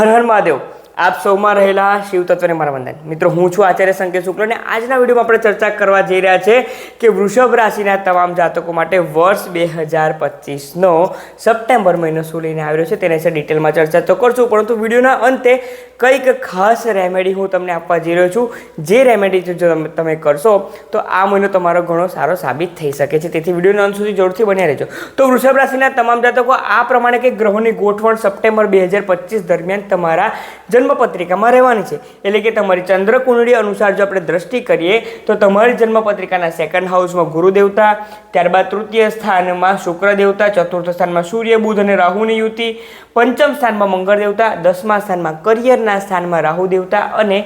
હર હર મહાદેવ. આપ સૌમાં રહેલા શિવ તત્વને મારા વંદન. મિત્રો, હું છું આચાર્ય સંકેત શુક્લ અને આજના વિડીયોમાં આપણે ચર્ચા કરવા જઈ રહ્યા છે કે વૃષભ રાશિના તમામ જાતકો માટે વર્ષ બે હજાર પચીસનો સપ્ટેમ્બર મહિનો શું લઈને આવ્યો છે તેના વિશે ડિટેલમાં ચર્ચા તો કરશું. પરંતુ વિડીયોના અંતે કંઈક ખાસ રેમેડી હું તમને આપવા જઈ રહ્યો છું. જે રેમેડી જો તમે- તમે કરશો, તો આ મહિનો તમારો ઘણો સારો સાબિત થઈ શકે છે. તેથી વિડીયોના અંત સુધી જોરથી બન્યા રહેજો. તો વૃષભ રાશિના તમામ જાતકો, આ પ્રમાણે કે ગ્રહોની ગોઠવણ સપ્ટેમ્બર બે હજાર પચીસ દરમિયાન તમારા જન્મપત્રિકામાં રહેવાની છે. એટલે કે તમારી ચંદ્ર કુંડળી અનુસાર જો આપણે દ્રષ્ટિ કરીએ, તો તમારી જન્મપત્રિકાના સેકન્ડ હાઉસમાં ગુરુ દેવતા ત્યારબાદ તૃતીય સ્થાનમાં શુક્ર દેવતા ચતુર્થ સ્થાનમાં સૂર્ય, બુધ અને રાહુની યુતિ, પંચમ સ્થાનમાં મંગળ દેવતા દસમા સ્થાનમાં કરિયરના સ્થાનમાં રાહુ દેવતા અને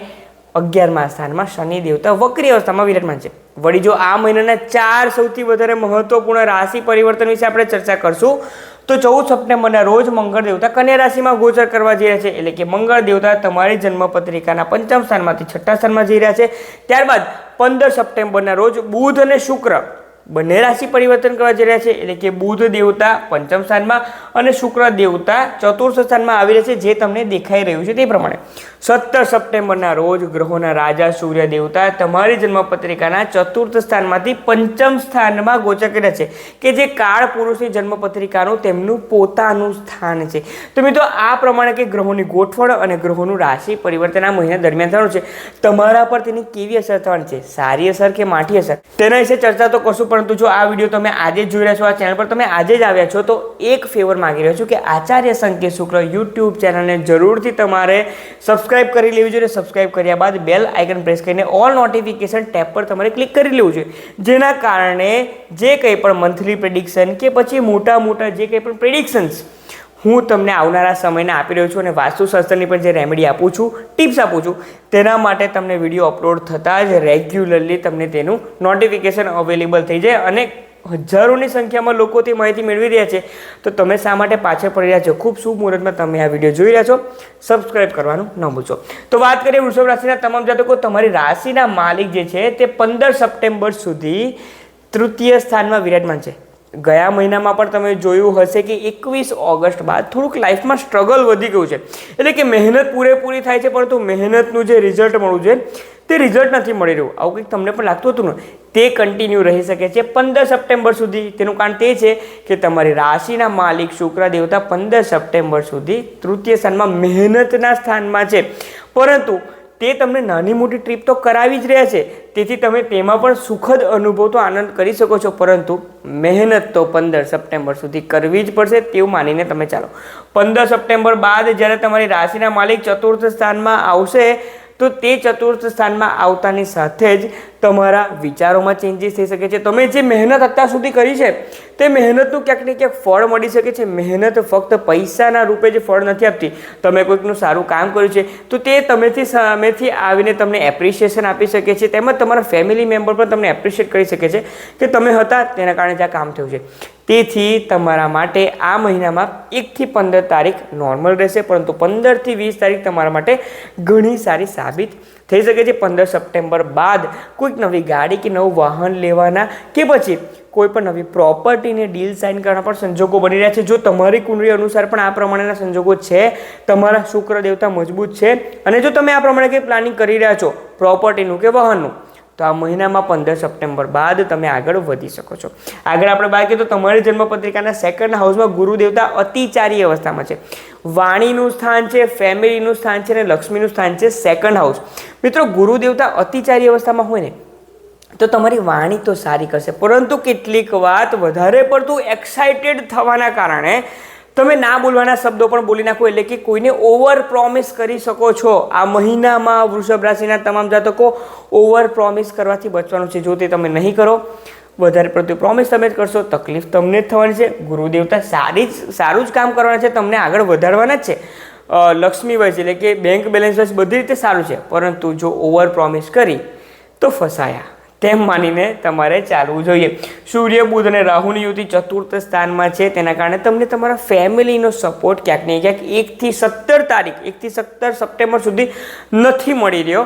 અગિયારમા સ્થાનમાં શનિ દેવતા વક્રી અવસ્થામાં વિરાજમાન છે. વળી જો આ મહિનાના ચાર સૌથી વધારે મહત્વપૂર્ણ રાશિ પરિવર્તન વિશે આપણે ચર્ચા કરશું તો ચૌદ સપ્ટેમ્બરના રોજ મંગળ દેવતા કન્યા રાશિમાં ગોચર કરવા જઈ રહ્યા છે. એટલે કે મંગળ દેવતા તમારી જન્મપત્રિકાના પંચમ સ્થાનમાંથી છઠ્ઠા સ્થાનમાં જઈ રહ્યા છે. ત્યારબાદ પંદર સપ્ટેમ્બરના રોજ બુધ અને શુક્ર બંને રાશિ પરિવર્તન કરવા જઈ રહ્યા છે. એટલે કે બુધ દેવતા પંચમ સ્થાનમાં અને શુક્ર દેવતા ચતુર્થ સ્થાનમાં આવી રહ્યા છે જે તમને દેખાઈ રહ્યું છે તે પ્રમાણે. સત્તર સપ્ટેમ્બરના રોજ ગ્રહોના રાજા સૂર્ય દેવતા તમારી જન્મપત્રિકાના ચતુર્થ સ્થાનમાંથી પંચમ સ્થાનમાં ગોચર કર્યા છે કે જે કાળ પુરુષની જન્મપત્રિકાનું તેમનું પોતાનું સ્થાન છે. તો મિત્રો, આ પ્રમાણે કે ગ્રહોની ગોઠવણ અને ગ્રહોનું રાશિ પરિવર્તન આ મહિના દરમિયાન થવાનું છે. તમારા પર તેની કેવી અસર થવાની છે? સારી અસર કે માઠી અસર? તેના વિશે ચર્ચા તો કરશું પરંતુ જો આ વીડિયો તમે આજે જ જોઈ રહ્યા છો, આ ચેનલ પર તમે આજે જ આવ્યા છો, તો એક ફેવર માંગી રહ્યો છું કે આચાર્ય સંકેત શુક્લ યુટ્યુબ ચેનલને જરૂરથી તમારે સબસ્ક્રાઇબ કરી લેવી જોઈએ. સબસ્ક્રાઇબ કર્યા બાદ બેલ આઇકન પ્રેસ કરીને ઓલ નોટિફિકેશન ટેપ પર તમારે ક્લિક કરી લેવું જોઈએ. જેના કારણે જે કંઈ પણ મંથલી પ્રેડિક્શન કે પછી મોટા મોટા જે કંઈ પણ પ્રેડિક્શન્સ હું તમને આવનારા સમયને આપી રહ્યો છું અને વાસ્તુશાસ્ત્રની પણ જે રેમેડી આપું છું ટિપ્સ આપું છું, તેના માટે તમને વીડિયો અપલોડ થતાં જ રેગ્યુલરલી તમને તેનું નોટિફિકેશન અવેલેબલ થઈ જાય અને હજારોની સંખ્યામાં લોકો તે માહિતી મેળવી રહ્યા છે. તો તમે શા માટે પાછળ પડી રહ્યા છો? ખૂબ શુભ મુહૂર્તમાં તમે આ વીડિયો જોઈ રહ્યા છો. સબસ્ક્રાઇબ કરવાનું ન ભૂલશો. તો વાત કરીએ વૃષભ રાશિના તમામ જાતકો. તમારી રાશિના માલિક જે છે તે પંદર સપ્ટેમ્બર સુધી તૃતીય સ્થાનમાં વિરાજમાન છે. ગયા મહિનામાં પણ તમે જોયું હશે કે એકવીસ ઓગસ્ટ બાદ થોડુંક લાઈફમાં સ્ટ્રગલ વધી ગયું છે. એટલે કે મહેનત પૂરેપૂરી થાય છે, પરંતુ મહેનતનું જે રિઝલ્ટ મળવું છે તે રિઝલ્ટ નથી મળી રહ્યું. આવું કંઈક તમને પણ લાગતું હતું ને, તે કન્ટિન્યુ રહી શકે છે. પંદર સપ્ટેમ્બર સુધી, તેનું કારણ તે છે કે તમારી રાશિના માલિક શુક્ર દેવતા પંદર સપ્ટેમ્બર સુધી તૃતીય સ્થાનમાં મહેનતના સ્થાનમાં છે. પરંતુ તે તમને નાની મોટી ટ્રીપ તો કરાવી જ રહ્યા છે. તેથી તમે તેમાં પણ સુખદ અનુભવ તો આનંદ કરી શકો છો, પરંતુ મહેનત તો પંદર સપ્ટેમ્બર સુધી કરવી જ પડશે તેવું માનીને તમે ચાલો. પંદર સપ્ટેમ્બર બાદ જ્યારે તમારી રાશિના માલિક ચતુર્થ સ્થાનમાં આવશે તો તે ચતુર્થ સ્થાનમાં આવતાની સાથે જ તમારા વિચારોમાં ચેન્જીસ થઈ શકે છે. તમે જે મહેનત અત્યાર સુધી કરી છે, તે મહેનતનું ક્યાંક ને ક્યાંક ફળ મળી શકે છે. મહેનત ફક્ત પૈસાના રૂપે જે ફળ નથી આપતી. તમે કોઈકનું સારું કામ કર્યું છે, તો તે તમેથી સામેથી આવીને તમને એપ્રિશિએશન આપી શકે છે. તેમજ તમારા ફેમિલી મેમ્બર પણ તમને એપ્રિશિએટ કરી શકે છે કે તમે હતા, તેના કારણે જ આ કામ થયું છે. તેથી તમારા માટે આ મહિનામાં એકથી પંદર તારીખ નોર્મલ રહેશે, પરંતુ પંદરથી વીસ તારીખ તમારા માટે ઘણી સારી સાબિત થઈ શકે છે. પંદર સપ્ટેમ્બર બાદ કોઈક નવી ગાડી કે નવું વાહન લેવાના કે પછી કોઈ પણ નવી પ્રોપર્ટીને ડીલ સાઇન કરવાના પણ સંજોગો બની રહ્યા છે. જો તમારી કુંડળી અનુસાર પણ આ પ્રમાણેના સંજોગો છે, તમારા શુક્ર દેવતા મજબૂત છે અને જો તમે આ પ્રમાણે કંઈ પ્લાનિંગ કરી રહ્યા છો પ્રોપર્ટીનું કે વાહનનું તો આ મહિનામાં પંદર સપ્ટેમ્બર બાદ તમે આગળ વધી શકો છો. આગળ આપણે બાકી તો તમારી જન્મપત્રિકાના સેકન્ડ હાઉસમાં ગુરુદેવતા અતિચારી અવસ્થામાં છે. વાણીનું સ્થાન છે, ફેમિલીનું સ્થાન છે અને લક્ષ્મીનું સ્થાન છે સેકન્ડ હાઉસ મિત્રો, ગુરુદેવતા અતિચારી અવસ્થામાં હોય ને, તો તમારી વાણી તો સારી કરશે. પરંતુ કેટલીક વાત વધારે પડતું એક્સાઇટેડ થવાના કારણે તમે ના બોલવાના શબ્દો પણ બોલી નાખો એટલે કે કોઈને ઓવર પ્રોમિસ કરી શકો છો. આ મહિનામાં વૃષભ રાશિના તમામ જાતકો ઓવર પ્રોમિસ કરવાથી બચવાનું છે. જો તે તમે નહીં કરો, વધારે પડતું પ્રોમિસ તમે જ કરશો. તકલીફ તમને જ થવાની છે. ગુરુદેવતા સારી જ, સારું જ કામ કરવાના છે. તમને આગળ વધારવાના જ છે. લક્ષ્મી વાઇઝ એટલે કે બેંક બેલેન્સ વાઇઝ બધી રીતે સારું છે. પરંતુ જો ઓવર પ્રોમિસ કરી, તો ફસાયા. તેમ માનીને તમારે ચાલવું જોઈએ. સૂર્ય, બુધ અને રાહુની યુતિ ચતુર્થ સ્થાનમાં છે. તેના કારણે તમને તમારા ફેમિલીનો સપોર્ટ ક્યાંક ને ક્યાંક એકથી સત્તર તારીખ, એકથી સત્તર સપ્ટેમ્બર સુધી નથી મળી રહ્યો.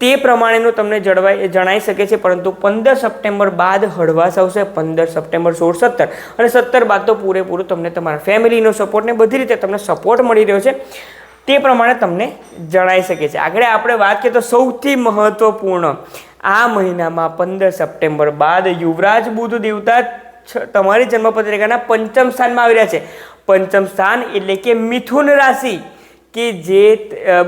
તે પ્રમાણેનું તમને જળવાઈ જણાઈ શકે છે, પરંતુ પંદર સપ્ટેમ્બર બાદ હળવાશ આવશે. પંદર સપ્ટેમ્બર સોળ સત્તર. અને સત્તર બાદ તો પૂરેપૂરું તમને તમારા ફેમિલીનો સપોર્ટ ને બધી રીતે તમને સપોર્ટ મળી રહ્યો છે. તે પ્રમાણે તમને જણાઈ શકે છે. આગળ આપણે વાત કરીએ તો સૌથી મહત્વપૂર્ણ આ મહિનામાં પંદર સપ્ટેમ્બર બાદ યુવરાજ બુધ દેવતા તમારી જન્મપત્રિકાના પંચમ સ્થાનમાં આવી રહ્યા છે. પંચમ સ્થાન એટલે કે મિથુન રાશિ, કે જે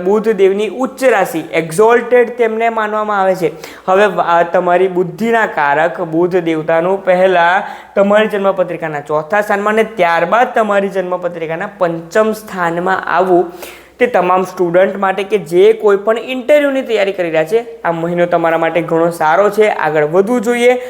બુદ્ધ દેવની ઉચ્ચ રાશિ એક્ઝોલ્ટેડ તેમને માનવામાં આવે છે. હવે તમારી બુદ્ધિના કારક બુધ દેવતાનું પહેલાં તમારી જન્મપત્રિકાના ચોથા સ્થાનમાં અને ત્યારબાદ તમારી જન્મપત્રિકાના પંચમ સ્થાનમાં આવવું તે તમામ સ્ટુડન્ટ માટે કે જે કોઈ પણ ઇન્ટરવ્યૂની તૈયારી કરી રહ્યા છે, આ મહિનો તમારા માટે ઘણો સારો છે, આગળ વધવું જોઈએ.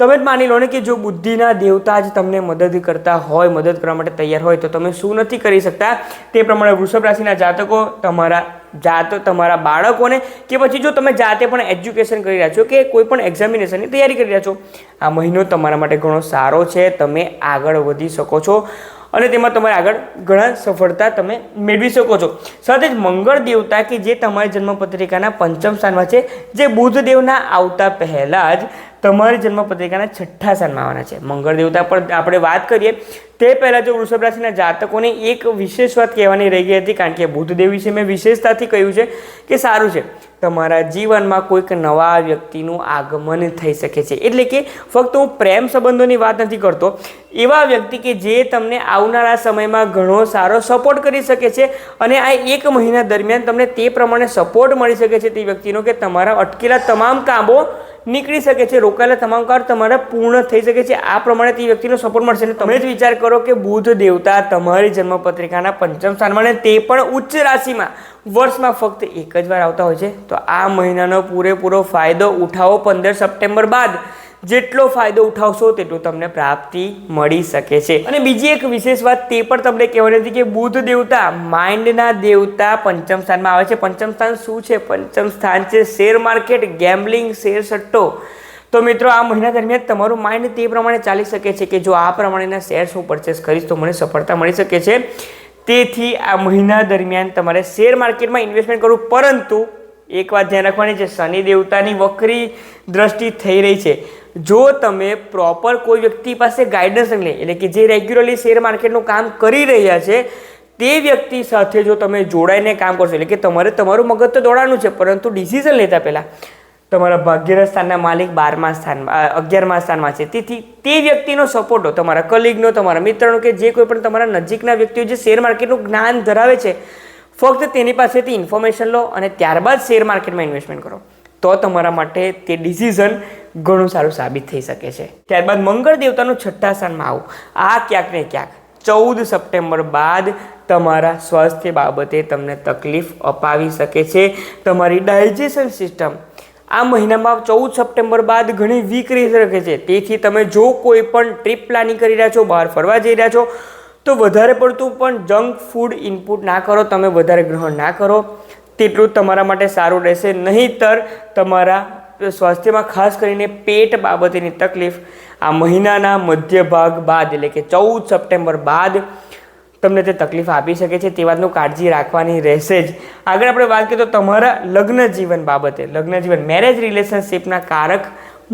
તમે જ માની લો ને કે જો બુદ્ધિના દેવતા જ તમને મદદ કરતા હોય, મદદ કરવા માટે તૈયાર હોય, તો તમે શું નથી કરી શકતા? તે પ્રમાણે વૃષભ રાશિના જાતકો, તમારા જાત, તમારા બાળકોને કે પછી જો તમે જાતે પણ એજ્યુકેશન કરી રહ્યા છો કે કોઈ પણ એક્ઝામિનેશનની તૈયારી કરી રહ્યા છો, આ મહિનો તમારા માટે ઘણો સારો છે, તમે આગળ વધી શકો છો. અને તેમાં તમારે આગળ ઘણા સફળતા તમે મેળવી શકો છો. સાથે જ મંગળ દેવતા કે જે તમારી જન્મપત્રિકાના પંચમ સ્થાનમાં છે, જે બુધદેવના આવતા પહેલાં જ તમારી જન્મપત્રિકાના છઠ્ઠા સ્થાનમાં આવવાના છે. મંગળ દેવતા પર આપણે વાત કરીએ, તે પહેલાં જો વૃષભ રાશિના જાતકોને એક વિશેષ વાત કહેવાની રહી ગઈ હતી, કારણ કે બુધદેવ વિશે મેં વિશેષતાથી કહ્યું છે કે સારું છે. તમારા જીવનમાં કોઈક નવા વ્યક્તિનું આગમન થઈ શકે છે. એટલે કે ફક્ત હું પ્રેમ સંબંધોની વાત નથી કરતો, એવા વ્યક્તિ કે જે તમને આવનારા સમયમાં ઘણો સારો સપોર્ટ કરી શકે છે અને આ એક મહિના દરમિયાન તમને તે પ્રમાણે સપોર્ટ મળી શકે છે તે વ્યક્તિનો કે તમારા અટકેલા તમામ કામો નીકળી શકે છે. રોકાયેલા તમામ કાર્ય તમારા પૂર્ણ થઈ શકે છે. આ પ્રમાણે તે વ્યક્તિનો સપોર્ટ મળશે. અને તમે જ વિચાર કરો કે બુધ દેવતા તમારી જન્મપત્રિકાના પંચમ સ્થાનમાં અને તે પણ ઉચ્ચ રાશિમાં વર્ષમાં ફક્ત એક જ વાર આવતા હોય છે. તો આ મહિનાનો પૂરેપૂરો ફાયદો ઉઠાવો પંદર સપ્ટેમ્બર બાદ. જેટલો ફાયદો ઉઠાવશો તેટલું તમને પ્રાપ્તિ મળી શકે છે. અને બીજી એક વિશેષ વાત તે પણ તમને કહેવાની હતી કે બુધ દેવતા માઇન્ડના દેવતા પંચમ સ્થાનમાં આવે છે. પંચમ સ્થાન શું છે? પંચમ સ્થાન છે શેર માર્કેટ, ગેમ્બલિંગ, શેર સટ્ટો. તો મિત્રો, આ મહિના દરમિયાન તમારું માઇન્ડ તે પ્રમાણે ચાલી શકે છે કે જો આ પ્રમાણેના શેર્સ હું પરચેસ કરીશ તો મને સફળતા મળી શકે છે. તેથી આ મહિના દરમિયાન તમારે શેર માર્કેટમાં ઇન્વેસ્ટમેન્ટ કરવું. પરંતુ એક વાત ધ્યાન રાખવાની છે, શનિ દેવતાની વક્રી દ્રષ્ટિ થઈ રહી છે. જો તમે પ્રોપર કોઈ વ્યક્તિ પાસે ગાઈડન્સ લે, એટલે કે જે રેગ્યુલરલી શેર માર્કેટનું કામ કરી રહ્યા છે, તે વ્યક્તિ સાથે જો તમે જોડાઈને કામ કરશો, એટલે કે તમારે તમારું મગજ તો દોડાનું છે, પરંતુ ડિસિઝન લેતા પહેલાં તમારા ભાગ્યના સ્થાનના માલિક બારમા સ્થાનમાં અગિયારમા સ્થાનમાં છે. તેથી તે વ્યક્તિનો સપોર્ટ તમારા કલીગનો તમારા મિત્રનો કે જે કોઈ પણ તમારા નજીકના વ્યક્તિઓ જે શેર માર્કેટનું જ્ઞાન ધરાવે છે, ફક્ત તેની પાસેથી ઇન્ફોર્મેશન લો અને ત્યારબાદ શેર માર્કેટમાં ઇન્વેસ્ટમેન્ટ કરો. તો તમારા માટે તે ડિસિઝન ઘણું સારું સાબિત થઈ શકે છે. ત્યારબાદ મંગળ દેવતાનું છઠ્ઠા સ્થાનમાં આવું. આ ક્યાંક ને ક્યાંક ચૌદ સપ્ટેમ્બર બાદ તમારા સ્વાસ્થ્ય બાબતે તમને તકલીફ અપાવી શકે છે. તમારી ડાયજેશન સિસ્ટમ આ મહિનામાં ચૌદ સપ્ટેમ્બર બાદ ઘણી વીક રહી શકે છે. તેથી તમે જો કોઈ પણ ટ્રીપ પ્લાનિંગ કરી રહ્યા છો, બહાર ફરવા જઈ રહ્યા છો, તો વધારે પડતું પણ જંક ફૂડ ઇનપુટ ના કરો. તમે વધારે ગ્રહણ ના કરો. તેટલું તમારા માટે સારું રહેશે. નહીંતર તમારા સ્વાસ્થ્યમાં ખાસ કરીને પેટ બાબતેની તકલીફ આ મહિનાના મધ્ય ભાગ બાદ, એટલે કે ચૌદ સપ્ટેમ્બર બાદ તમને તે તકલીફ આપી શકે છે. તે વાતનું કાળજી રાખવાની રહેશે જ. આગળ આપણે વાત કરીએ તો તમારા લગ્ન જીવન બાબતે. લગ્ન જીવન મેરેજ રિલેશનશિપના કારક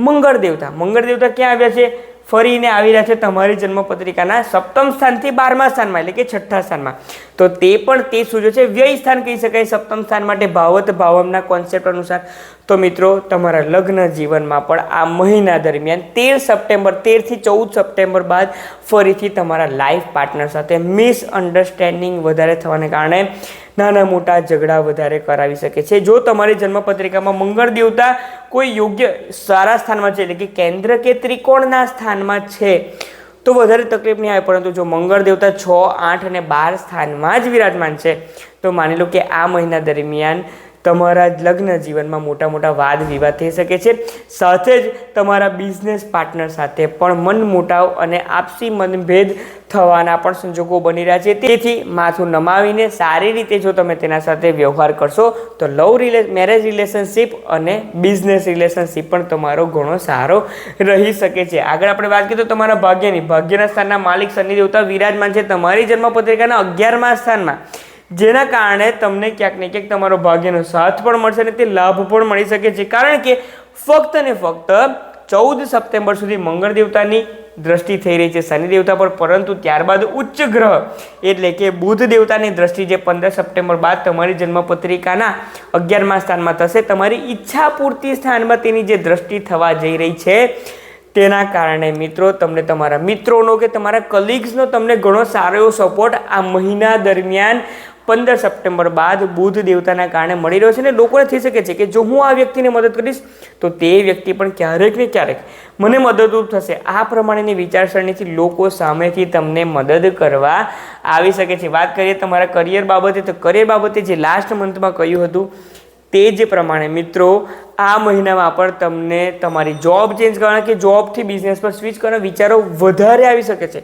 મંગળ દેવતા મંગળ દેવતા ક્યાં આવ્યા છે? ફરીને આવી રહ્યા છે તમારી જન્મપત્રિકાના સપ્તમ સ્થાનથી બારમા સ્થાનમાં, એટલે કે છઠ્ઠા સ્થાનમાં. તો તે પણ તે સૂચવે છે. વ્યય સ્થાન કહી શકાય, સપ્તમ સ્થાન માટે ભાવત ભાવમના કોન્સેપ્ટ અનુસાર. તો મિત્રો, તમારા લગ્ન જીવનમાં પણ આ મહિના દરમિયાન તેર સપ્ટેમ્બર તેરથી ચૌદ સપ્ટેમ્બર બાદ ફરીથી તમારા લાઈફ પાર્ટનર સાથે મિસઅન્ડરસ્ટેન્ડિંગ વધારે થવાને કારણે નાના મોટા ઝઘડા વધારે કરાવી શકે છે. જો તમારી જન્મપત્રિકામાં મંગળ દેવતા કોઈ યોગ્ય સારા સ્થાનમાં છે, એટલે કે કેન્દ્ર કે ત્રિકોણના સ્થાનમાં છે તો વધારે તકલીફ નહીં આવે, પરંતુ જો મંગળ દેવતા છ, આઠ અને બાર સ્થાનમાં જ વિરાજમાન છે, તો માની લો કે આ મહિના દરમિયાન તમારા લગ્ન જીવનમાં મોટા મોટા વાદ વિવાદ થઈ શકે છે. સાથે જ તમારા બિઝનેસ પાર્ટનર સાથે પણ મન મોટાવ અને આપસી મનભેદ થવાના પણ સંજોગો બની રહ્યા છે. તેથી માથું નમાવીને સારી રીતે જો તમે તેના સાથે વ્યવહાર કરશો, તો લવ રિલે મેરેજ રિલેશનશિપ અને બિઝનેસ રિલેશનશિપ પણ તમારો ઘણો સારો રહી શકે છે. આગળ આપણે વાત કરીએ તો તમારા ભાગ્યની, ભાગ્યના સ્થાનના માલિક શનિ દેવતા વિરાજમાન છે. તમારી જન્મપત્રિકાના અગિયારમા સ્થાનમાં જેના કારણે તમને ક્યાંક ને ક્યાંક તમારો ભાગ્યનો સાથ પણ મળશે અને તે લાભ પણ મળી શકે છે. કારણ કે ફક્ત ને ફક્ત ચૌદ સપ્ટેમ્બર સુધી મંગળ દેવતાની દ્રષ્ટિ થઈ રહી છે શનિ દેવતા પર, પરંતુ ત્યારબાદ ઉચ્ચ ગ્રહ એટલે કે બુધ દેવતાની દ્રષ્ટિ જે પંદર સપ્ટેમ્બર બાદ તમારી જન્મપત્રિકાના અગિયારમા સ્થાનમાં થશે, તમારી ઈચ્છા પૂર્તિ સ્થાનમાં તેની જે દ્રષ્ટિ થવા જઈ રહી છે, તેના કારણે મિત્રો તમને તમારા મિત્રોનો કે તમારા કલીગ્સનો તમને ઘણો સારો એવો સપોર્ટ આ મહિના દરમિયાન પંદર સપ્ટેમ્બર બાદ બુધ દેવતાના કારણે મળી રહ્યો છે અને લોકોને થઈ શકે છે કે જો હું આ વ્યક્તિને મદદ કરીશ, તો તે વ્યક્તિ પણ ક્યારેક ને ક્યારેક મને મદદરૂપ થશે. આ પ્રમાણેની વિચારસરણીથી લોકો સામેથી તમને મદદ કરવા આવી શકે છે. વાત કરીએ તમારા કરિયર બાબતે, તો કરિયર બાબતે જે લાસ્ટ મંથમાં કહ્યું હતું, તે જ પ્રમાણે મિત્રો, આ મહિનામાં પણ તમને તમારી જોબ ચેન્જ કરવાના કે જોબથી બિઝનેસ પર સ્વિચ કરવાના વિચારો વધારે આવી શકે છે.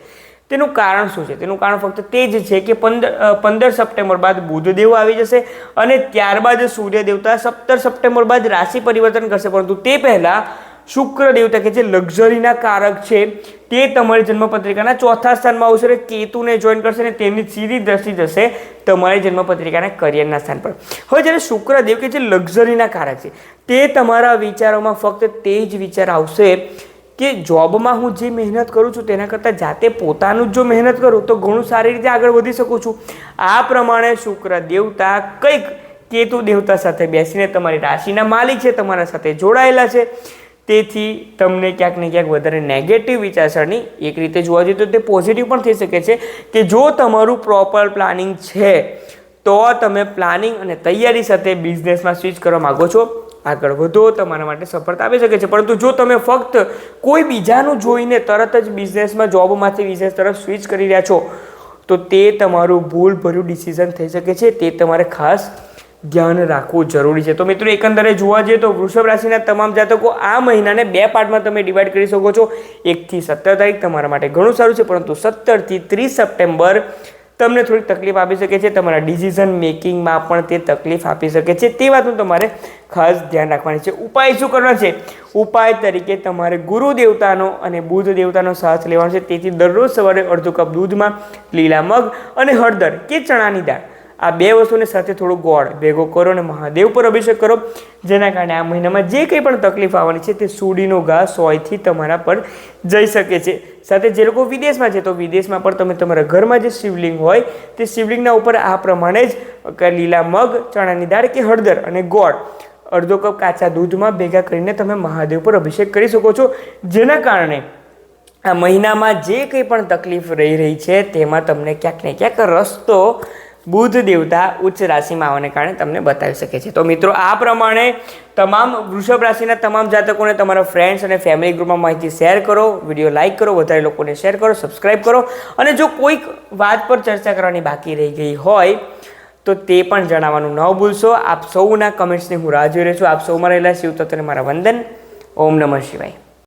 તેનું કારણ શું છે? તેનું કારણ ફક્ત તે જ છે કે પંદર પંદર સપ્ટેમ્બર બાદ બુધદેવ આવી જશે અને ત્યારબાદ સૂર્ય દેવતા સત્તર સપ્ટેમ્બર બાદ રાશિ પરિવર્તન કરશે. પરંતુ તે પહેલાં શુક્ર દેવતા કે જે લક્ઝરીના કારક છે, તે તમારી જન્મપત્રિકાના ચોથા સ્થાનમાં આવશે અને કેતુને જોઈન કરશે અને તેમની સીધી દ્રષ્ટિ જશે તમારી જન્મપત્રિકાના કરિયરના સ્થાન પર. હવે જ્યારે શુક્રદેવ કે જે લક્ઝરીના કારક છે, તે તમારા વિચારોમાં ફક્ત તે જ વિચાર આવશે કે જોબમાં હું જે મહેનત કરું છું તેના કરતાં જાતે પોતાનું જ જો મહેનત કરું તો ઘણું સારી રીતે આગળ વધી શકું છું. આ પ્રમાણે શુક્ર દેવતા કંઈક કેતુ દેવતા સાથે બેસીને તમારી રાશિના માલિક છે, તમારા સાથે જોડાયેલા છે. તેથી તમને ક્યાંક ને ક્યાંક વધારે નેગેટિવ વિચારસરણી એક રીતે જોવા જઈએ તો તે પોઝિટિવ પણ થઈ શકે છે કે જો તમારું પ્રોપર પ્લાનિંગ છે, તો તમે પ્લાનિંગ અને તૈયારી સાથે બિઝનેસમાં સ્વિચ કરવા માગો છો. આગળ વધો, તમારા માટે સફળતા આવી શકે છે. પરંતુ જો તમે ફક્ત કોઈ બીજાનું જોઈને તરત જ બિઝનેસમાં જોબમાંથી બિઝનેસ તરફ સ્વિચ કરી રહ્યા છો, તો તે તમારું ભૂલભર્યું ડિસિઝન થઈ શકે છે. તે તમારે ખાસ ધ્યાન રાખવું જરૂરી છે. તો મિત્રો, એકંદરે જોવા જઈએ તો વૃષભ રાશિના તમામ જાતકો આ મહિનાને બે પાર્ટમાં તમે ડિવાઈડ કરી શકો છો. એકથી સત્તર તારીખ તમારા માટે ઘણું સારું છે, પરંતુ સત્તરથી ત્રીસ સપ્ટેમ્બર તમને થોડીક તકલીફ આપી શકે છે, તમારા ડિસિઝન મેકિંગમાં પણ તે તકલીફ આપી શકે છે. તે વાતનું તમારે ખાસ ધ્યાન રાખવાની છે. ઉપાય શું કરવાનો છે? ઉપાય તરીકે તમારે ગુરુ દેવતાનો અને બુધ દેવતાનો સાથ લેવાનો છે. તેથી દરરોજ સવારે અડધો કપ દૂધમાં લીલા મગ અને હળદર કે ચણાની દાળ. આ બે વસ્તુને સાથે થોડું ગોળ ભેગો કરો અને મહાદેવ પર અભિષેક કરો. જેના કારણે આ મહિનામાં જે કંઈ પણ તકલીફ આવવાની છે તે સૂડીનો ઘા સોયથી તમારા પર જઈ શકે છે. સાથે જે લોકો વિદેશમાં છે તો વિદેશમાં પણ તમે તમારા ઘરમાં જે શિવલિંગ હોય તે શિવલિંગના ઉપર આ પ્રમાણે જ લીલા મગ, ચણાની દાળ કે હળદર અને ગોળ અડધો કપ કાચા દૂધમાં ભેગા કરીને તમે મહાદેવ પર અભિષેક કરી શકો છો. જેના કારણે આ મહિનામાં જે કંઈ પણ તકલીફ રહી રહી છે તેમાં તમને ક્યાંક ને ક્યાંક રસ્તો બુધ દેવતા ઉચ્ચ રાશિમાં આવવાને કારણે તમને બતાવી શકે છે. તો મિત્રો, આ પ્રમાણે તમામ વૃષભ રાશિના તમામ જાતકોને તમારા ફ્રેન્ડ્સ અને ફેમિલી ગ્રુપમાં માહિતી શેર કરો વીડિયો લાઇક કરો, વધારે લોકોને શેર કરો સબસ્ક્રાઈબ કરો અને જો કોઈક વાત પર ચર્ચા કરવાની બાકી રહી ગઈ હોય, તો તે પણ જણાવવાનું ન ભૂલશો. આપ સૌના કમેન્ટ્સની હું રાહ જોઈ રહ્યો છું. આપ સૌમાં રહેલા શિવ તત્વને મારા વંદન. ઓમ નમઃ શિવાય.